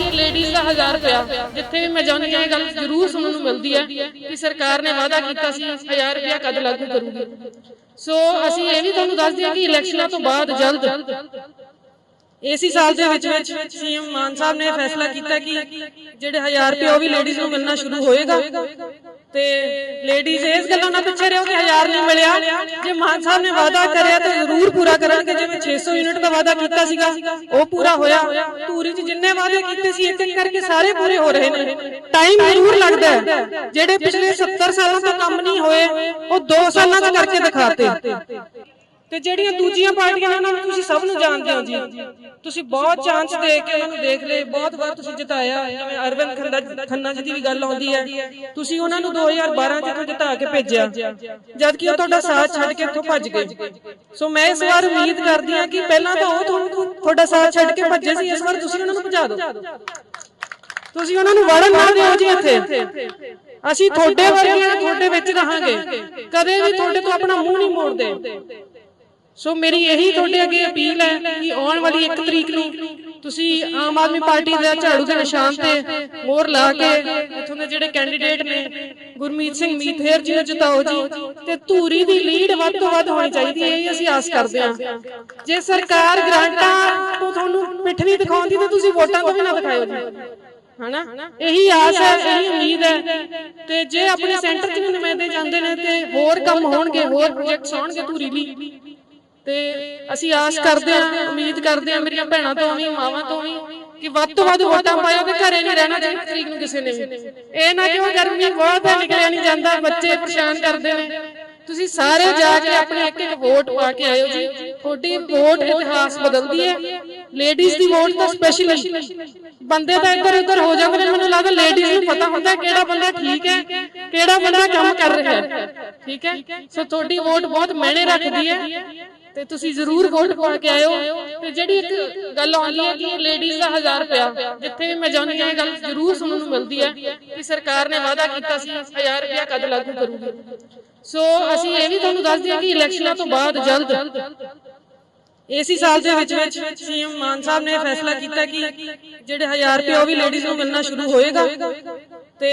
Ladies ਦਾ 1000 ਰੁਪਇਆ, ਜਿੱਥੇ ਵੀ ਮੈਂ ਜਾਂਦੀ ਹਾਂ, ਇਹ ਗੱਲ ਜ਼ਰੂਰ ਸੁਣਨ ਨੂੰ ਮਿਲਦੀ ਹੈ ਕਿ ਸਰਕਾਰ ਨੇ ਵਾਅਦਾ ਕੀਤਾ ਸੀ 1000 ਰੁਪਇਆ ਕਦ ਲਾਗੂ ਕਰੂਗੀ। ਸੋ ਅਸੀਂ ਇਹ ਵੀ ਤੁਹਾਨੂੰ ਦੱਸ ਦਈਏ ਕਿ ਇਲੈਕਸ਼ਨਾਂ ਤੋਂ ਬਾਅਦ ਜਲਦ ਇਸੇ ਸਾਲ ਦੇ ਵਿੱਚ ਵਿੱਚ ਸੀਐਮ ਮਾਨ ਸਾਹਿਬ ਨੇ ਫੈਸਲਾ ਕੀਤਾ ਕਿ ਜਿਹੜੇ 1000 ਰੁਪਏ ਉਹ ਵੀ ਲੇਡੀਜ਼ ਨੂੰ ਮਿਲਣਾ ਸ਼ੁਰੂ ਹੋਏਗਾ, ਤੇ ਲੇਡੀਜ਼ ਇਸ ਗੱਲੋਂ ਨਾ ਪਿੱਛੇ ਰਹੋ ਕਿ 1000 ਨਹੀਂ ਮਿਲਿਆ। ਜੇ ਮਾਨ ਸਾਹਿਬ ਨੇ ਵਾਅਦਾ ਕਰਿਆ ਤਾਂ ਜ਼ਰੂਰ ਪੂਰਾ ਕਰਨਗੇ। ਜਿਵੇਂ 600 ਯੂਨਿਟ ਦਾ ਵਾਅਦਾ ਕੀਤਾ ਸੀਗਾ, ਉਹ ਪੂਰਾ ਹੋਇਆ। ਧੂਰੀ 'ਚ ਜਿੰਨੇ ਵਾਅਦੇ ਕੀਤੇ ਸੀ ਇੱਕ ਇੱਕ ਕਰਕੇ ਸਾਰੇ ਪੂਰੇ ਹੋ ਰਹੇ ਨੇ। ਟਾਈਮ ਜ਼ਰੂਰ ਲੱਗਦਾ ਹੈ। ਜਿਹੜੇ ਪਿਛਲੇ 70 ਸਾਲਾਂ ਤੋਂ ਕੰਮ ਨਹੀਂ ਹੋਏ, ਉਹ 2 ਸਾਲਾਂ 'ਚ ਕਰਕੇ ਦਿਖਾਤੇ। ਤੇ ਜਿਹੜੀਆਂ ਦੂਜੀਆਂ ਪਾਰਟੀਆਂ ਨੇ ਉਹਨਾਂ ਨੂੰ ਤੁਸੀਂ ਸਭ ਨੂੰ ਜਾਣਦੇ ਹੋ ਜੀ। ਤੁਸੀਂ ਬਹੁਤ ਚਾਂਸ ਦੇ ਕੇ ਉਹਨਾਂ ਨੂੰ ਦੇਖ ਲਏ। ਬਹੁਤ ਵਾਰ ਤੁਸੀਂ ਜਿਤਾਇਆ। ਜਿਵੇਂ ਅਰਵਿੰਦ ਖੰਨਾ ਖੰਨਾ ਜੀ ਦੀ ਵੀ ਗੱਲ ਆਉਂਦੀ ਹੈ। ਤੁਸੀਂ ਉਹਨਾਂ ਨੂੰ 2012 ਚ ਇੱਥੋਂ ਜਿਤਾ ਕੇ ਭੇਜਿਆ। ਜਦ ਕਿ ਉਹ ਤੁਹਾਡਾ ਸਾਥ ਛੱਡ ਕੇ ਇੱਥੋਂ ਭੱਜ ਗਏ। ਸੋ ਮੈਂ ਇਸ ਵਾਰ ਉਮੀਦ ਕਰਦੀ ਹਾਂ ਕਿ ਪਹਿਲਾਂ ਤਾਂ ਉਹ ਤੁਹਾਨੂੰ ਤੁਹਾਡਾ ਸਾਥ ਛੱਡ ਕੇ ਭੱਜੇ ਸੀ। ਇਸ ਵਾਰ ਤੁਸੀਂ ਉਹਨਾਂ ਨੂੰ ਭਜਾ ਦਿਓ। ਤੁਸੀਂ ਉਹਨਾਂ ਨੂੰ ਵੜਨ ਨਾ ਦਿਓ ਜੀ ਇੱਥੇ। ਅਸੀਂ ਤੁਹਾਡੇ ਵਰਗਿਆਂ ਤੁਹਾਡੇ ਵਿੱਚ ਰਹਾਂਗੇ। ਕਦੇ ਵੀ ਤੁਹਾਡੇ ਤੋਂ ਆਪਣਾ ਮੂੰਹ ਨਹੀਂ ਮੋੜਦੇ। ਸੋ ਮੇਰੀ ਇਹੀ ਤੁਹਾਡੇ ਅੱਗੇ ਅਪੀਲ ਹੈ ਕਿ ਆਉਣ ਵਾਲੀ 1 ਤਰੀਕ ਨੂੰ ਤੁਸੀਂ ਆਮ ਆਦਮੀ ਪਾਰਟੀ ਦੇ ਝਾੜੂ ਦੇ ਨਿਸ਼ਾਨ ਤੇ ਮੋਹਰ ਲਾ ਕੇ ਇੱਥੋਂ ਦੇ ਜਿਹੜੇ ਕੈਂਡੀਡੇਟ ਨੇ ਗੁਰਮੀਤ ਸਿੰਘ ਮੀਥੇਰ ਜੀ ਨੂੰ ਜਿਤਾਓ ਜੀ। ਤੇ ਧੂਰੀ ਦੀ ਲੀਡ ਵੱਧ ਤੋਂ ਵੱਧ ਹੋਣੀ ਚਾਹੀਦੀ ਹੈ ਇਹ ਅਸੀਂ ਆਸ ਕਰਦੇ ਹਾਂ। ਜੇ ਸਰਕਾਰ ਗ੍ਰਾਂਟਾਂ ਤੋਂ ਤੁਹਾਨੂੰ ਪਿੱਠ ਨਹੀਂ ਦਿਖਾਉਂਦੀ ਤੇ ਤੁਸੀਂ ਵੋਟਾਂ ਤੋਂ ਵੀ ਨਾ ਦਿਖਾਇਓ ਜੀ। ਹਨਾ? ਇਹੀ ਆਸ ਹੈ ਇਹੀ ਉਮੀਦ ਹੈ। ਤੇ ਜੇ ਆਪਣੇ ਸੈਂਟਰ 'ਚ ਨੁਮਾਇੰਦੇ ਜਾਂਦੇ ਨੇ ਤੇ ਹੋਰ ਕੰਮ ਹੋਣਗੇ ਹੋਰ ਪ੍ਰੋਜੈਕਟਸ ਆਉਣਗੇ ਧੂਰੀ ਲਈ। ਤੇ ਅਸੀਂ ਆਸ ਕਰਦੇ ਹਾਂ, ਉਮੀਦ ਕਰਦੇ ਹਾਂ ਮੇਰੀਆਂ ਭੈਣਾਂ ਤੋਂ ਵੀ ਮਾਵਾਂ ਤੋਂ ਵੀ ਕਿ ਵੱਧ ਤੋਂ ਵੱਧ ਵੋਟਾਂ ਪਾਇਓ ਤੇ ਘਰੇ ਨਹੀਂ ਰਹਿਣਾ ਚਾਹੀਦਾ ਤਰੀਕ ਨੂੰ ਕਿਸੇ ਨੇ ਵੀ। ਇਹ ਨਾ ਕਿ ਉਹ ਗਰਮੀ ਬਹੁਤ ਹੈ, ਨਿਕਲਿਆ ਨਹੀਂ ਜਾਂਦਾ, ਬੱਚੇ ਪਰੇਸ਼ਾਨ ਕਰਦੇ ਨੇ। ਤੁਸੀਂ ਸਾਰੇ ਜਾ ਕੇ ਆਪਣੇ ਇੱਕ ਇੱਕ ਵੋਟ ਪਾ ਕੇ ਆਇਓ ਜੀ। ਤੁਹਾਡੀ ਵੋਟ ਇਤਿਹਾਸ ਬਦਲਦੀ ਹੈ। ਲੇਡੀਜ਼ ਦੀ ਵੋਟ ਤਾਂ ਸਪੈਸ਼ਲੀ ਬੰਦੇ ਤਾਂ ਇੱਧਰ ਉੱਧਰ ਹੋ ਜਾਂਦੇ ਨੇ, ਮੈਨੂੰ ਲੱਗਦਾ ਲੇਡੀਜ਼ ਨੂੰ ਪਤਾ ਹੁੰਦਾ ਕਿਹੜਾ ਬੰਦਾ ਠੀਕ ਹੈ, ਕਿਹੜਾ ਬੰਦਾ ਕੰਮ ਕਰ ਰਿਹਾ ਹੈ। ਠੀਕ ਹੈ? ਸੋ ਤੁਹਾਡੀ ਵੋਟ ਬਹੁਤ ਮਾਇਨੇ ਰੱਖਦੀ ਹੈ। ਤੇ ਤੁਸੀਂ ਜ਼ਰੂਰ ਵੋਟ ਪਾ ਕੇ ਆਇਓ। ਤੇ ਜਿਹੜੀ ਇੱਕ ਗੱਲ ਆਉਂਦੀ ਹੈ ਕਿ ਲੇਡੀਜ਼ ਦਾ 1000 ਰੁਪਇਆ, ਜਿੱਥੇ ਵੀ ਮੈਂ ਜਾਂਦੀ ਹਾਂ ਗੱਲ ਜ਼ਰੂਰ ਸੁਣਨ ਨੂੰ ਮਿਲਦੀ ਹੈ ਕਿ ਸਰਕਾਰ ਨੇ ਵਾਅਦਾ ਕੀਤਾ ਸੀ 1000 ਰੁਪਇਆ ਕਦ ਲਾਗੂ ਕਰੂਗੀ। ਸੋ ਅਸੀਂ ਇਹ ਵੀ ਤੁਹਾਨੂੰ ਦੱਸ ਦਈਏ ਕਿ ਇਲੈਕਸ਼ਨਾਂ ਤੋਂ ਬਾਅਦ ਜਲਦ ਇਸੇ ਸਾਲ ਦੇ ਵਿੱਚ ਵਿੱਚ ਸੀਐਮ ਮਾਨ ਸਾਹਿਬ ਨੇ ਫੈਸਲਾ ਕੀਤਾ ਕਿ ਜਿਹੜੇ 1000 ਰੁਪਏ ਉਹ ਵੀ ਲੇਡੀਜ਼ ਨੂੰ ਮਿਲਣਾ ਸ਼ੁਰੂ ਹੋਏਗਾ। ਤੇ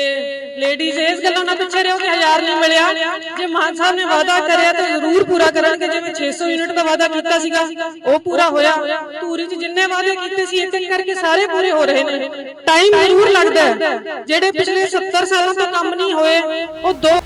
ਲੇਡੀਜ਼ ਇਸ ਗੱਲੋਂ ਨਾ ਪਿੱਛੇ ਰਹੋ ਕਿ 1000 ਨਹੀਂ ਮਿਲਿਆ। ਜੇ ਮਾਨ ਸਾਹਿਬ ਨੇ ਵਾਅਦਾ ਕਰਿਆ ਤਾਂ ਜ਼ਰੂਰ ਪੂਰਾ ਕਰਨਗੇ। ਜਿਵੇਂ 600 ਯੂਨਿਟ ਦਾ ਵਾਅਦਾ ਕੀਤਾ ਸੀਗਾ, ਉਹ ਪੂਰਾ ਹੋਇਆ। ਧੂਰੀ 'ਚ ਜਿੰਨੇ ਵਾਅਦੇ ਕੀਤੇ ਸੀ ਇੱਕ ਇੱਕ ਕਰਕੇ ਸਾਰੇ ਪੂਰੇ ਹੋ ਰਹੇ ਨੇ। ਟਾਈਮ ਜ਼ਰੂਰ ਲੱਗਦਾ ਜਿਹੜੇ ਪਿਛਲੇ 70 ਸਾਲਾਂ ਤੋਂ ਕੰਮ ਨਹੀਂ ਹੋਏ, ਉਹ ਦੋ